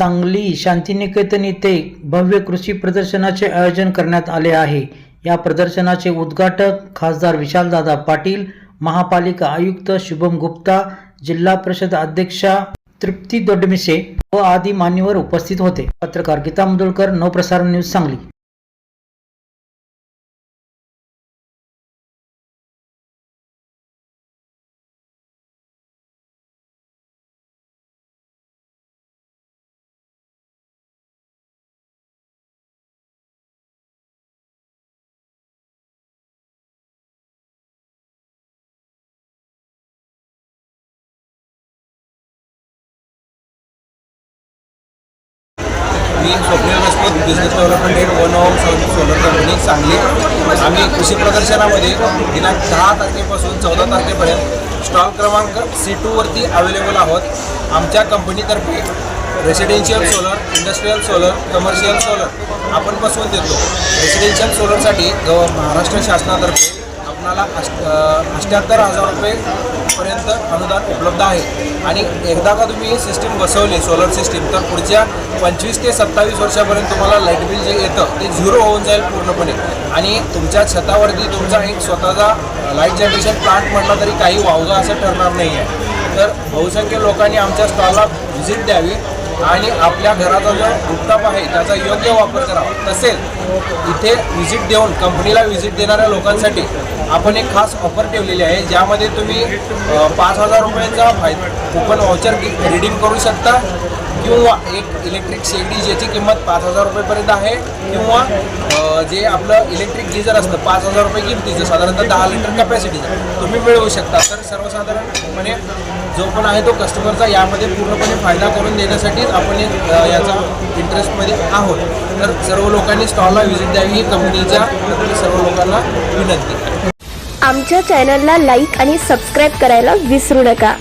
सांगली शांतिनिकेतन येथे भव्य कृषी प्रदर्शनाचे आयोजन करण्यात आले आहे. या प्रदर्शनाचे उद्घाटक खासदार विशालदादा पाटील महापालिका आयुक्त शुभम गुप्ता जिल्हा परिषद अध्यक्षा तृप्ती दोडमिसे व आदी मान्यवर उपस्थित होते. पत्रकार Geeta Mudulkar नवप्रसारण news Sangli. Me Swapnil Rajput business development head one of solar company Sangli. आम्ही कृषी प्रदर्शनामध्ये दिनांक दहा तारखेपासून चौदा तारखेपर्यंत स्टॉल क्रमांक सी टूवरती अवेलेबल आहोत. आमच्या कंपनीतर्फे residential solar industrial solar commercial solar आपण बसवून देतो. रेसिडेन्शियल सोलरसाठी गव महाराष्ट्र शासनातर्फे आपणाला अष्ट अष्ट्याहत्तर हजार रुपयेपर्यंत अनुदान उपलब्ध आहे. आणि एकदा का तुम्ही ही सिस्टीम बसवली सोलर सिस्टीम तर पुढच्या पंचवीस ते सत्तावीस वर्षापर्यंत तुम्हाला लाइट बिल जे येतं ते झिरो होऊन जाईल पूर्णपणे. आणि तुमच्या छतावरती तुमचा एक स्वतःचा लाइट जनरेशन प्लांट म्हटला तरी काही वावगा असं ठरणार नाही आहे तर बहुसंख्य लोकांनी आमच्या स्टॉलला व्हिजिट द्यावी. आणि आपल्या घराचा जो रूपटॉप आहे त्याचा योग्य वापर करावा. तसेच इथे व्हिजिट देऊन कंपनीला व्हिजिट देणाऱ्या लोकांसाठी आपण एक खास ऑफर ठेवलेली आहे ज्यामध्ये तुम्ही पाच हजार रुपयांचा फाय कुपन व्हाउचर रिडीम करू शकता. किंवा एक इलेक्ट्रिक शेगडी ज्याची किंमत पाच हजार रुपयेपर्यंत आहे किंवा जे आपलं इलेक्ट्रिक गिजर असतं पाच हजार रुपये किमतीचं साधारणतः दहा लिटर कपॅसिटीचं तुम्ही मिळवू शकता तर सर्वसाधारणपणे म्हणजे जो पण आहे तो कस्टमरचा यामध्ये पूर्णपणे फायदा करून देण्यासाठीच आपण याचा इंटरेस्टमध्ये आहोत. तर सर्व लोकांनी स्टॉलला व्हिजिट द्यावी ही कंपनीच्या सर्व लोकांना विनंती. आमच्या चॅनलला लाईक आणि सबस्क्राईब करायला विसरू नका.